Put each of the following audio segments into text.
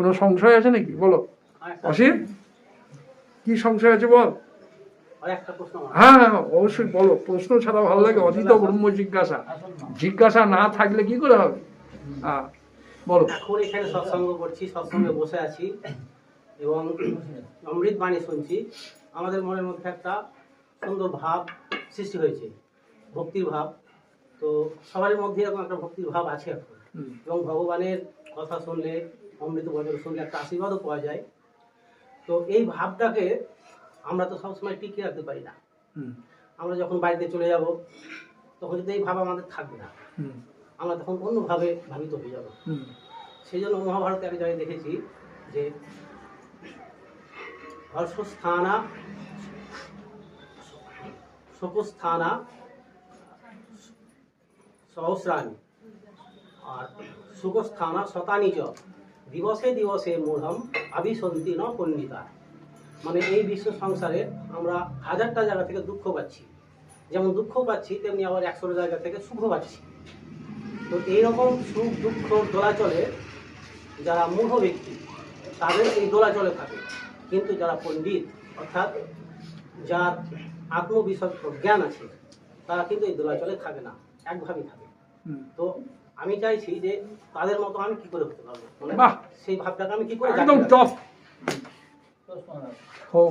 কোনো সংশয় আছে নাকি? বলো। অসীম কি সংশয় আছে বল? আর একটা প্রশ্ন হ্যাঁ হ্যাঁ হ্যাঁ, অবশ্যই বলো। প্রশ্ন ছাড়া ভালো লাগে অতীত ব্রহ্ম জিজ্ঞাসা। জিজ্ঞাসা না থাকলে কি করে হবে? হ্যাঁ বলো। এখন এখানে সৎসঙ্গ করছি সৎসঙ্গে বসে আছি এবং অমৃত বাণী শুনছি। আমাদের মনের মধ্যে একটা সুন্দর ভাব সৃষ্টি হয়েছে ভক্তির ভাব। তো সবার মধ্যে এরকম একটা ভক্তির ভাব আছে এখন। এবং ভগবানের কথা শুনলে অমৃত বচন শুনলে একটা আশীর্বাদও পাওয়া যায়। তো এই ভাবটাকে আমরা তো সবসময় টিকিয়ে রাখতে পারি না। আমরা যখন বাড়িতে চলে যাব তখন যদি এই ভাব আমাদের থাকবে না। আমরা তখন অন্যভাবে ভাবিত হয়ে যাব। সেই জন্য মহাভারতে এক জায়গায় দেখেছি যে হর্ষস্থানা শোকস্থানা সহস্রাণী আর সুখস্থানা শতানি চ। দিবসে দিবসে মূঢ়ম আবিসন্তি ন পণ্ডিতা। মানে এই বিশ্ব সংসারে আমরা হাজারটা জায়গা থেকে দুঃখ পাচ্ছি। যেমন দুঃখ পাচ্ছি তেমনি আবার একশোটা জায়গা থেকে সুখ পাচ্ছি। তো এইরকম সুখ দুঃখ দোলাচলে যারা মূঢ় ব্যক্তি তাদের এই দোলাচলে থাকে। কিন্তু যারা পণ্ডিত অর্থাৎ যার আত্মবিষয় জ্ঞান আছে তারা কিন্তু এই দোলাচলে থাকে না একভাবেই থাকে। তো আমি চাইছি যে তাদের মতো আমি কি করে হতে পারব? মানে বাহ! সেই ভাবটাকে আমি কি করে একদম টপ খুব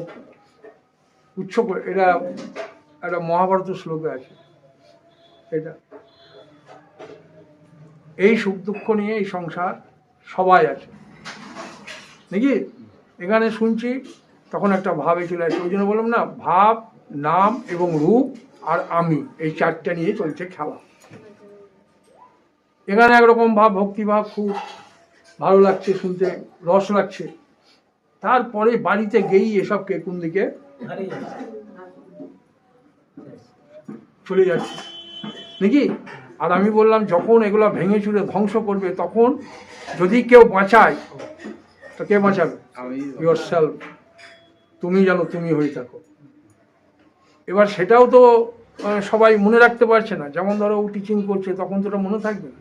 উচ্চ করে এটা একটা মহাভারত শ্লোকে আছে। এটা। এই সুখ দুঃখ নিয়ে এই সংসার সবাই আছে। নাকি? এখানে শুনছি তখন একটা ভাবে চলে আসছে ওই জন্য বললাম না ভাব নাম এবং রূপ আর আমি এই চারটা নিয়ে চলছে খেলা। এখানে একরকম ভাব ভক্তিভাব খুব ভালো লাগছে শুনতে রস লাগছে। তারপরে বাড়িতে গেই এসবকে কোন দিকে চলে যাচ্ছে। নাকি? আর আমি বললাম যখন এগুলো ভেঙে চুরে ধ্বংস করবে তখন যদি কেউ বাঁচায় তো কে বাঁচাবে? ইয়োর সেলফ তুমি জানো তুমি হয়ে থাকো। এবার সেটাও তো সবাই মনে রাখতে পারছে না। যেমন ধরো ও টিচিং করছে তখন তো ওটা মনে থাকবে না।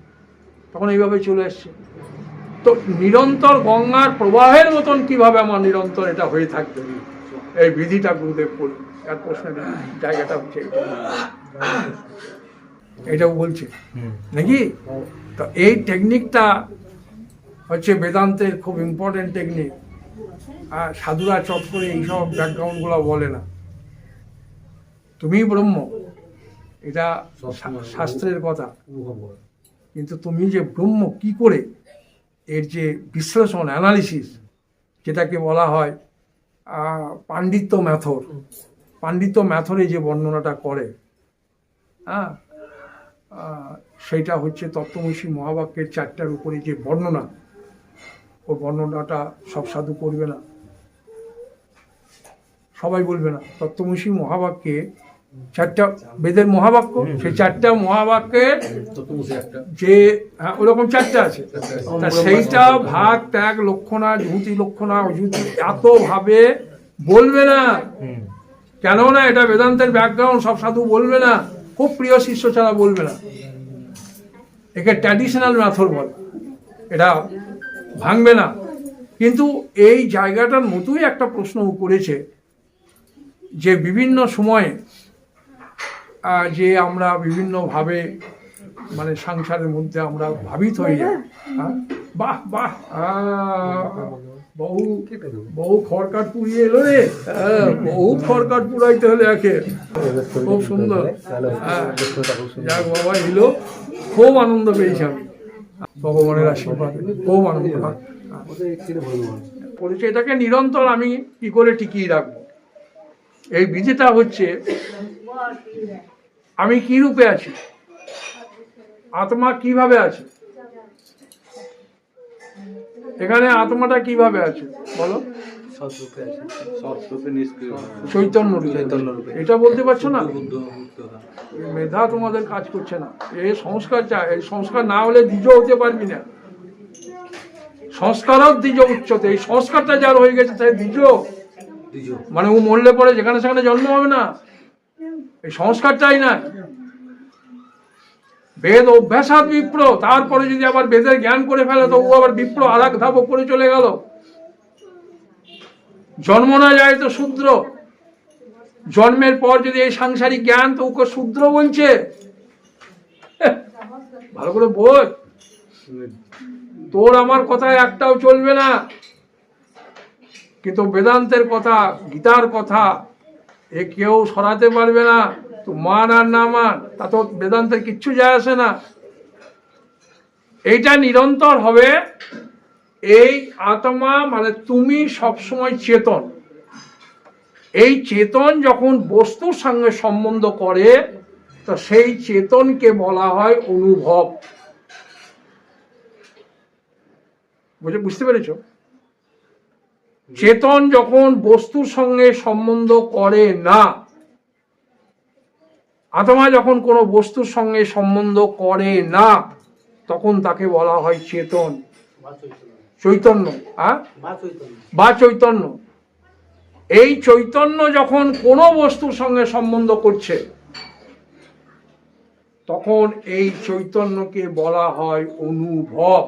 তখন এইভাবে চলে এসছে। তো নিরন্তর গঙ্গার প্রবাহের মতন কীভাবে আমার নিরন্তর এটা হয়ে থাকবে? এই বিধিটা গুরুদেব করুন তার প্রশ্নের জায়গাটা হচ্ছে এটা। এটাও বলছে। নাকি? তো এই টেকনিকটা হচ্ছে বেদান্তের খুব ইম্পর্টেন্ট টেকনিক আর সাধুরা চট করে এইসব ব্যাকগ্রাউন্ডগুলো বলে না। তুমি ব্রহ্ম। এটা শাস্ত্রের কথা। কিন্তু তুমি যে ব্রহ্ম কি করে এর যে বিশ্লেষণ অ্যানালিসিস যেটাকে বলা হয় পাণ্ডিত্য ম্যাথর পাণ্ডিত্য ম্যাথরে যে বর্ণনাটা করে হ্যাঁ সেইটা হচ্ছে তত্ত্বমসী মহাবাক্যের চারটার উপরে যে বর্ণনা ওই বর্ণনাটা সব সাধু করবে না। সবাই বলবে না। তত্ত্বমসী মহাবাক্যে চারটা বেদের মহাবাক্য সেই চারটা মহাবাক্যের যে হ্যাঁ ওরকম চারটা আছে। তা সেইটা ভাগ ত্যাগ লক্ষণা জুতি লক্ষণা অজুতি এত ভাবে বলবে না। কেন না এটা বেদান্তের ব্যাকগ্রাউন্ড সব সাধু বলবে না খুব প্রিয় শিষ্য ছাড়া বলবে না। একে ট্র্যাডিশনাল মেথড বলে। এটা ভাঙবে না। কিন্তু এই জায়গাটার মতোই একটা প্রশ্ন করেছে যে বিভিন্ন সময়ে যে আমরা বিভিন্নভাবে মানে সংসারের মধ্যে আমরা ভাবিত হয়ে যাই। হ্যাঁ? বাহ বাহ বহু বহু খড়কাট পুড়িয়ে এলো রে। হ্যাঁ, বহু খড়কাট পুড়াইতে হলে একে। খুব সুন্দর। হ্যাঁ, যাক বাবা এলো। খুব আনন্দ পেয়েছি আমি ভগবানের আশীর্বাদ। খুব আনন্দ। হয়। এটাকে নিরন্তর আমি কি করে টিকিয়ে রাখব? এই বিধিটা হচ্ছে আমি কি রূপে আছি? আত্মা কীভাবে আছে? এখানে আত্মাটা কীভাবে আছে? বলো। চৈতন্য রূপে। এটা বলতে পারছ না। মেধা তোমাদের কাজ করছে না। এই সংস্কার চাই। এই সংস্কার না হলে দ্বিজ হতে পারবি না। সংস্কারও দ্বিজ উচ্চতে। এই সংস্কারটা যার হয়ে গেছে তাই দ্বিজ। দ্বিজ। মানে ও মরলে পরে যেখানে সেখানে জন্ম হবে না। এই সংস্কার চাই না। বেদ অভ্যাসাত বিপ্র তারপরে যদি আবার বেদের জ্ঞান করে ফেলে তো ও আবার বিপ্র আর ধাপ করে চলে গেল। জন্ম না যায় তো শূদ্র। জন্মের পর যদি এই সাংসারিক জ্ঞান তো ওকে শূদ্র বলছে। হ্যাঁ, ভালো করে বোঝ। তোর আমার কথায় একটাও চলবে না। কিন্তু বেদান্তের কথা গীতার কথা এ কেউ সরাতে পারবে না। তো মান আর না মান, তা তো বেদান্তের কিচ্ছু যায় আসে না। এইটা নিরন্তর হবে। এই আত্মা মানে তুমি সবসময় চেতন। এই চেতন যখন বস্তুর সঙ্গে সম্বন্ধ করে, তো সেই চেতনকে বলা হয় অনুভব। বুঝে বুঝতে পেরেছ? চেতন যখন বস্তুর সঙ্গে সম্বন্ধ করে না আত্মা যখন কোনো বস্তুর সঙ্গে সম্বন্ধ করে না তখন তাকে বলা হয় চেতন। চৈতন্য। হ্যাঁ বা চৈতন্য। বা চৈতন্য। এই চৈতন্য যখন কোনো বস্তুর সঙ্গে সম্বন্ধ করছে তখন এই চৈতন্যকে বলা হয় অনুভব।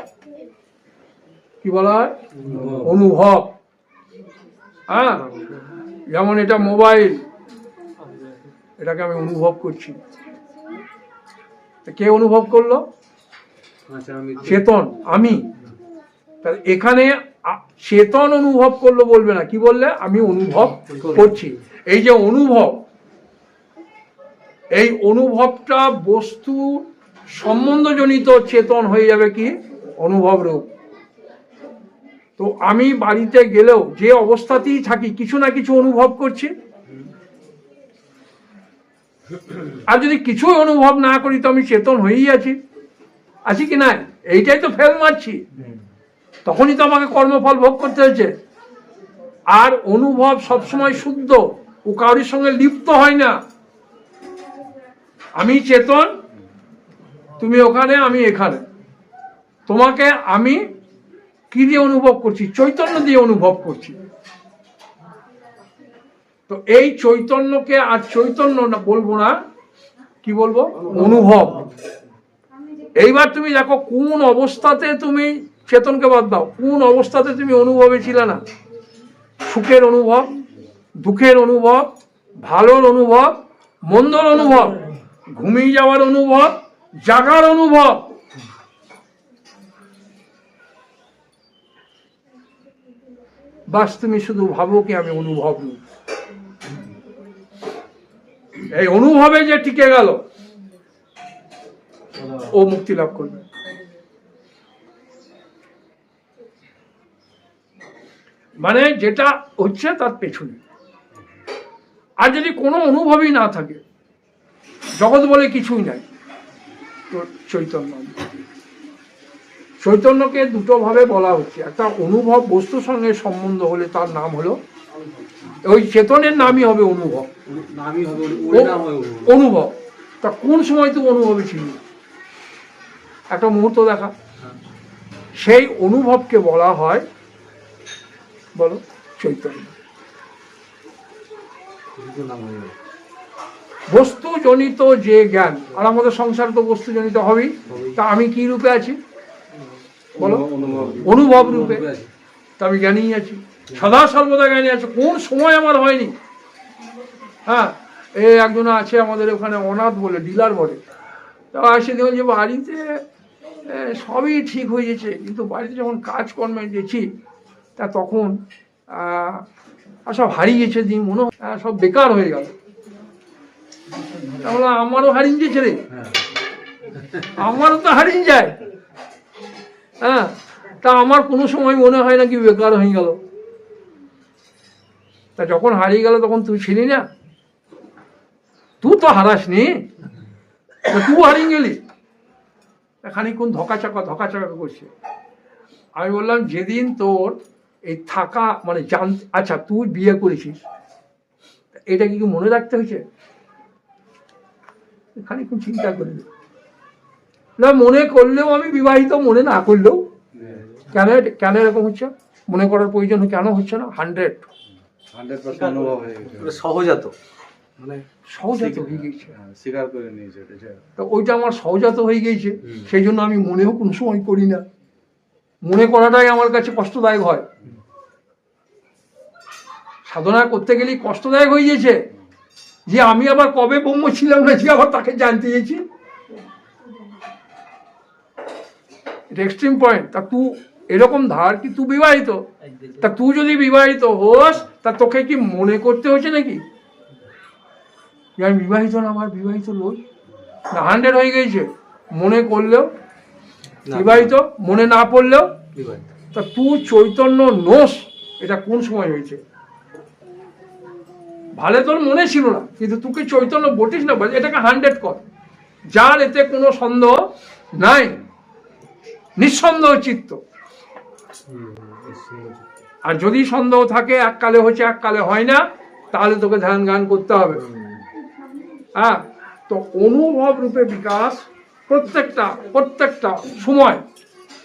কি বলা হয়? অনুভব। হ্যাঁ? যেমন এটা মোবাইল এটাকে আমি অনুভব করছি। কে অনুভব করল? আচ্ছা আমি চেতন আমি। এখানে চেতন অনুভব করল বলবে না কি বললে? আমি অনুভব করছি। এই যে অনুভব এই অনুভবটা বস্তু সম্বন্ধজনিত চেতন হয়ে যাবে কি? অনুভব রূপ। তো আমি বাড়িতে গেলেও যে অবস্থাতেই থাকি, কিছু না কিছু অনুভব করছি। আর যদি কিছুই অনুভব না করি, তো আমি চেতন হয়েই আছি। আছি কি না এইটাই তো ফেল মারছি। তখনই তো আমাকে কর্মফল ভোগ করতে হয়েছে। আর অনুভব সবসময় শুদ্ধ, ও কারোর সঙ্গে লিপ্ত হয় না। আমি চেতন, তুমি ওখানে, আমি এখানে। তোমাকে আমি কি দিয়ে অনুভব করছি? চৈতন্য দিয়ে অনুভব করছি। তো এই চৈতন্যকে আর চৈতন্য না, বলব না, কি বলব? অনুভব। এইবার তুমি দেখো, কোন অবস্থাতে তুমি চেতনকে বাদ দাও, কোন অবস্থাতে তুমি অনুভবে ছিলে না। সুখের অনুভব, দুঃখের অনুভব, ভালোর অনুভব, মন্দর অনুভব, ঘুমিয়ে যাওয়ার অনুভব, জাগার অনুভব। বাস তুমি শুধু ভাবো কি আমি অনুভব এই অনুভবে যে টিকে গেল, ও মুক্তি লাভ করবে। মানে যেটা হচ্ছে তার পেছনে। আর যদি কোনো অনুভবই না থাকে, জগৎ বলে কিছুই নাই। তো চৈতন্য। চৈতন্যকে দুটো ভাবে বলা হচ্ছে। একটা অনুভব বস্তুর সঙ্গে সম্বন্ধ হলে তার নাম হলো ওই চেতনের নামই হবে অনুভব। অনুভব। তা কোন সময় তুই অনুভবে ছিল? একটা মুহূর্ত দেখা। সেই অনুভবকে বলা হয় বলো চৈতন্য। বস্তুজনিত যে জ্ঞান আর আমাদের সংসার তো বস্তুজনিত হবেই। তা আমি কি রূপে আছি? বলো। অনুভব- রূপে। তা আমি জ্ঞানীই আছি। সদা সর্বদা জ্ঞানী আছে। কোন সময় আমার হয়নি? হ্যাঁ এ একজন আছে আমাদের ওখানে অনাথ বলে ডিলার বলে। তা আসে দেখুন যে বাড়িতে সবই ঠিক হয়ে গেছে। কিন্তু বাড়িতে যখন কাজকর্মে গেছি তা তখন সব হারিয়ে গেছে দিন মনে হয়, সব বেকার হয়ে গেল। তা বললাম, আমারও হারিয়ে গেছে রে। হ্যাঁ। আমারও তো হারিয়ে যায়। হ্যাঁ তা আমার কোনো সময় মনে হয় না কি বেকার হয়ে গেল। তা যখন হারিয়ে গেল তখন তুই ছিলি না? তুই তো হারাস নি তুই হারিয়ে গেলি। খানিক্ষণ ধকাচাকা ধকাচাকা করছে। আমি বললাম, যেদিন তোর এই থাকা মানে জান আচ্ছা তুই বিয়ে করেছিস এটা কি কি মনে রাখতে হয়েছে? খানিক্ষণ চিন্তা করে নে। মনে করলেও আমি বিবাহিত মনে না করলেও। কেন কেন এরকম হচ্ছে? মনে করার প্রয়োজন কেন হচ্ছে না? হান্ড্রেড। হয়ে সহজাত। মানে সহজাত হয়ে গেছে। হ্যাঁ, স্বীকার করে নিয়েছে তো ওইটা আমার সহজাত হয়ে গিয়েছে সেই জন্য আমি মনেও কোনো সময় করি না। মনে করাটাই আমার কাছে কষ্টদায়ক হয়। সাধনা করতে গেলেই কষ্টদায়ক হয়ে গেছে। যে আমি আবার কবে ব্রহ্ম ছিলাম না যে আবার তাকে জানতে গেছি। এটা এক্সট্রিম পয়েন্ট তা তুই এরকম ধার কি তুই বিবাহিত? তা তুই যদি বিবাহিত হোস তা তোকে কি মনে করতে হয়েছে নাকি? আমি বিবাহিত না আমার বিবাহিত লোক। না হান্ড্রেড হয়ে গেছে মনে করলেও বিবাহিত মনে না পড়লেও তা তুই চৈতন্য নোস এটা কোন সময় হয়েছে? ভালে তোর মনে ছিল না কিন্তু তুকে চৈতন্য বটিস না এটাকে হান্ড্রেড কর। যার এতে কোনো সন্দেহ নাই। নিঃসন্দেহ চিত্ত। আর যদি সন্দেহ থাকে এককালে হচ্ছে এককালে হয় না তাহলে তোকে ধ্যান গান করতে হবে হ্যাঁ তো অনুভব রূপে বিকাশ প্রত্যেকটা প্রত্যেকটা সময়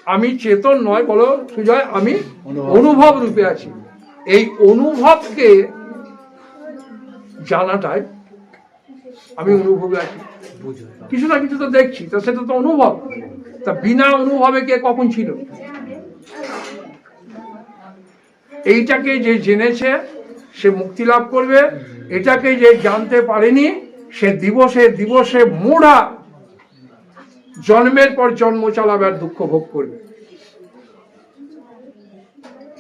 আমি চেতন নয় বলো সুজয় আমি অনুভব। রূপে আছি এই অনুভবকে জানাটাই আমি অনুভবে আছি কিছু না কিছু তো দেখছি, তো সেটা তো অনুভব। তা বিনা অনুভবে কে কখন ছিল? এইটাকে যে জেনেছে, সে মুক্তি লাভ করবে। এটাকে যে জানতে পারেনি, সে দিবসে দিবসে মোড়া জন্মের পর জন্ম চালাবে আর দুঃখ ভোগ করবে।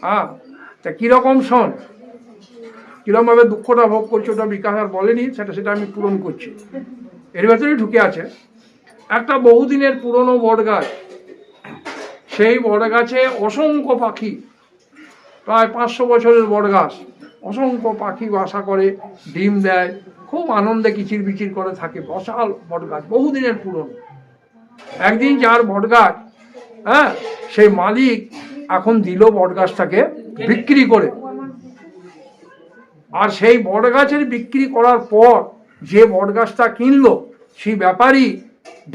হ্যাঁ তা কীরকম শোন? কীরকম ভাবে দুঃখটা ভোগ করছে ওটা বিকাশ আর বলেনি, সেটা সেটা আমি পূরণ করছি। এর ভেতরেই ঢুকে আছে একটা বহুদিনের পুরনো বট গাছ সেই বট গাছে অসংখ্য পাখি, প্রায় পাঁচশো বছরের বট গাছ অসংখ্য পাখি বাসা করে, ডিম দেয়, খুব আনন্দে কিচির বিচির করে থাকে বসাল বট গাছ বহুদিনের পুরনো। একদিন যার বট গাছ হ্যাঁ সেই মালিক এখন দিল বট গাছটাকে বিক্রি করে। আর সেই বট গাছের বিক্রি করার পর যে বট গাছটা কিনলো, সেই ব্যাপারী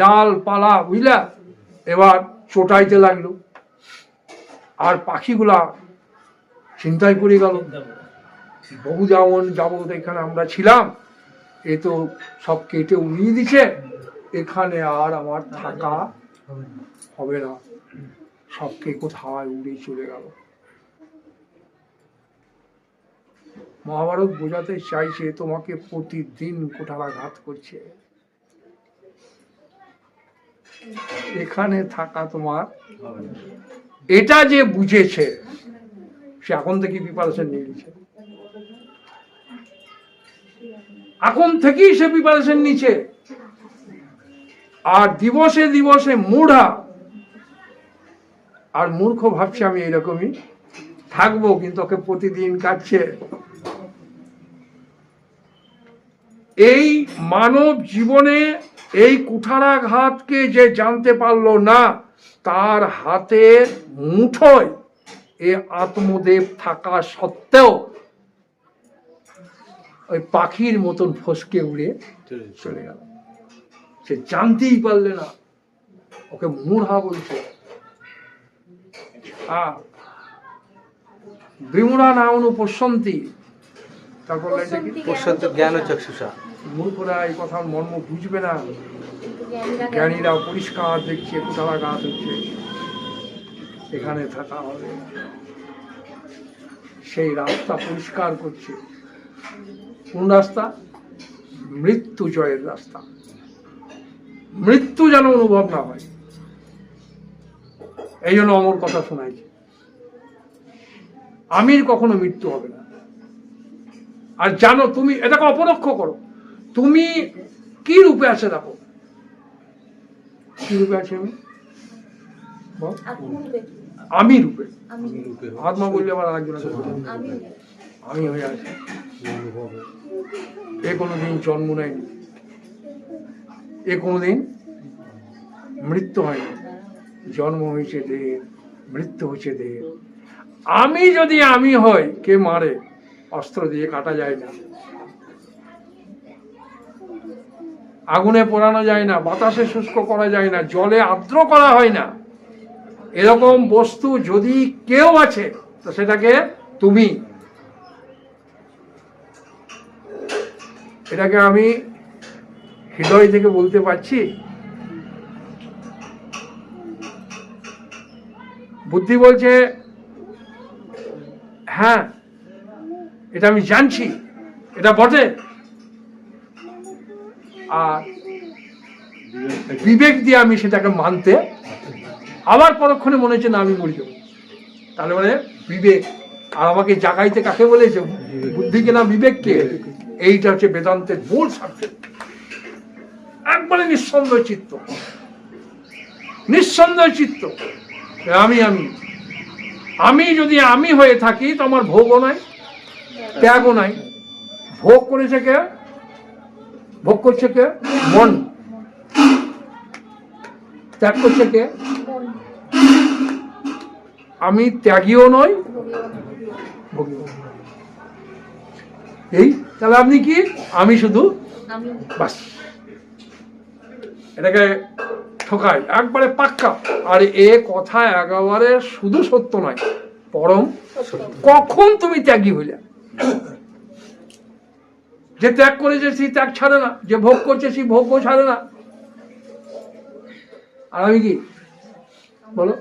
ডাল পালা বুঝলা এবার চোটাইতে লাগল। আর পাখিগুলা চিন্তায় পড়ে গেল বহু যেমন যাবত এখানে আমরা ছিলাম, এ তো সব কেটে উড়িয়ে দিছে এখানে আর আমার থাকা হবে না। সবকে কোথায় উড়ে চলে গেল? মহাভারত বোঝাতে চাইছে তোমাকে প্রতিদিন কোঠারাঘাত করছে। এখানে থাকা তোমার এটা যে বুঝেছে, সে এখন থেকে প্রিপারেশন নিয়ে নিচ্ছে এখন থেকেই সে প্রিপারেশন নিচ্ছে আর দিবসে দিবসে মূঢ়া। আর মূর্খ ভাবছে আমি এরকমই থাকব কিন্তু ওকে প্রতিদিন কাটছে। এই মানব জীবনে এই কুঠারাঘাতকে যে জানতে পারল না তার হাতের মুঠোয় এ আত্মদেব থাকা সত্ত্বেও ওই পাখির মতন ফসকে উড়ে চলে গেল। সে জানতেই পারলে না ওকে মূঢ়া বলছে। আ বিমূঢ়া না অনুপশ্যন্তি তারপর লাইনটা কি? পশ্চাৎ জ্ঞান চক্ষুষা। মূর্খরা এই কথার মর্ম বুঝবে না। জ্ঞানীরা পরিষ্কার দেখছে কুঠারাঘাত হচ্ছে। এখানে থাকা হবে। সেই রাস্তা পরিষ্কার করছে। কোন রাস্তা? মৃত্যু জয়ের রাস্তা। মৃত্যু যেন অনুভব না হয়। এই জন্য অমর কথা শোনাইছে। আমির কখনো মৃত্যু হবে না। আর জানো তুমি এটাকে অপরক্ষ করো। তুমি কি রূপে আছে দেখো? কি রূপে আছে আমি? আমি রূপে। আমি রূপে। আত্মা বললে আবার একজন আছে। আমি আমি হয়ে আছি। এ কোনোদিন জন্ম নেয়নি। এ কোনোদিন মৃত্যু হয়নি। জন্ম হয়েছে দেহের মৃত্যু হয়েছে দেহের আমি যদি আমি হই কে মারে? অস্ত্র দিয়ে কাটা যায় না। আগুনে পোড়ানো যায় না, বাতাসে শুষ্ক করা যায় না, জলে আর্দ্র করা হয় না। এরকম বস্তু যদি কেউ আছে, তো সেটাকে তুমি। এটাকে আমি হৃদয় থেকে বলতে পারছি। বুদ্ধি বলছে হ্যাঁ এটা আমি জানছি। এটা বটে? আর বিবেক দিয়ে আমি সেটাকে মানতে আবার পরক্ষণে মনে হচ্ছে না, আমি মরে তাহলে মানে বিবেক, আর আমাকে জাগাইতে কাকে বলেছে? বুদ্ধিকে না বিবেককে। এইটা হচ্ছে বেদান্তের মূল সাবজেক্ট একবারে নিঃসন্দেহ চিত্ত। নিঃসন্দেহ চিত্ত। আমি আমি। আমি যদি আমি হয়ে থাকি, তো আমার ভোগও নাই। ত্যাগও নাই। ভোগ করেছে কে? ভোগ করছে কে? মন। ত্যাগ করছে কে? আমি ত্যাগীও নই এই তাহলে আপনি কি? আমি শুধু বাস। এটাকে ঠকাই। একবারে পাক্কা। আর এ কথা একেবারে শুধু সত্য নয় পরম কখন তুমি ত্যাগী হইলে? যে ত্যাগ করেছে সেই ত্যাগ ছাড়ে না যে ভোগ করছে সেই ভোগও ছাড়ে না। আর আমি কি? বলো।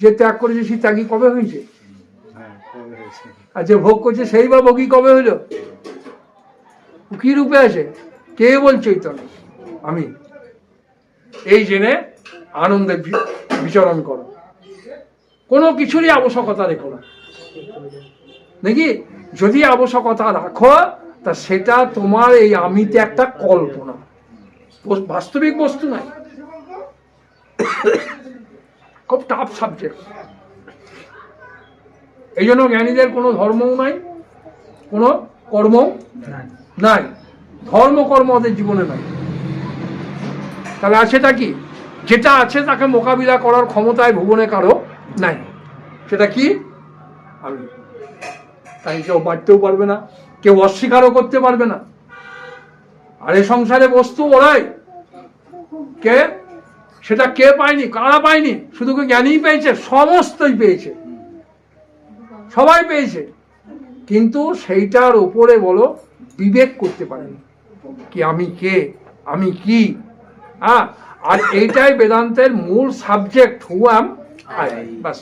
যে ত্যাগ করেছে সেই ত্যাগী কবে হয়েছে? হ্যাঁ কবে হয়েছে? আর যে ভোগ করছে সেই বা ভোগী কবে হইল কি রূপে আছে? কে বল চৈতন্য? আমি। এই জেনে আনন্দে বি- বিচরণ করো। কোনো কিছুরই আবশ্যকতা রেখো না। নাকি? যদি আবশ্যকতা রাখো তা সেটা তোমার এই আমিতে একটা কল্পনা। বাস্তবিক বস্তু নাই। খুব টাফ সাবজেক্ট এই জন্য জ্ঞানীদের কোনো ধর্মও নাই কোনো কর্ম নাই। ধর্ম কর্ম ওদের জীবনে নাই। তাহলে আছেটা কি? যেটা আছে তাকে মোকাবিলা করার ক্ষমতায় ভুবনে কারও নাই। সেটা কি? আমি তাই কেউ বাড়তেও পারবে না কেউ অস্বীকারও করতে পারবে না। আর এ সংসারে বস্তু ওরাই। কে? সেটা কে পায়নি কারা পায়নি? শুধু কি জ্ঞানীই পেয়েছে? সমস্তই পেয়েছে। সবাই পেয়েছে। কিন্তু সেইটার উপরে বলো বিবেক করতে পারেনি কি আমি কে? আমি কি? হ্যাঁ? আর এইটাই বেদান্তের মূল subject who am I bus.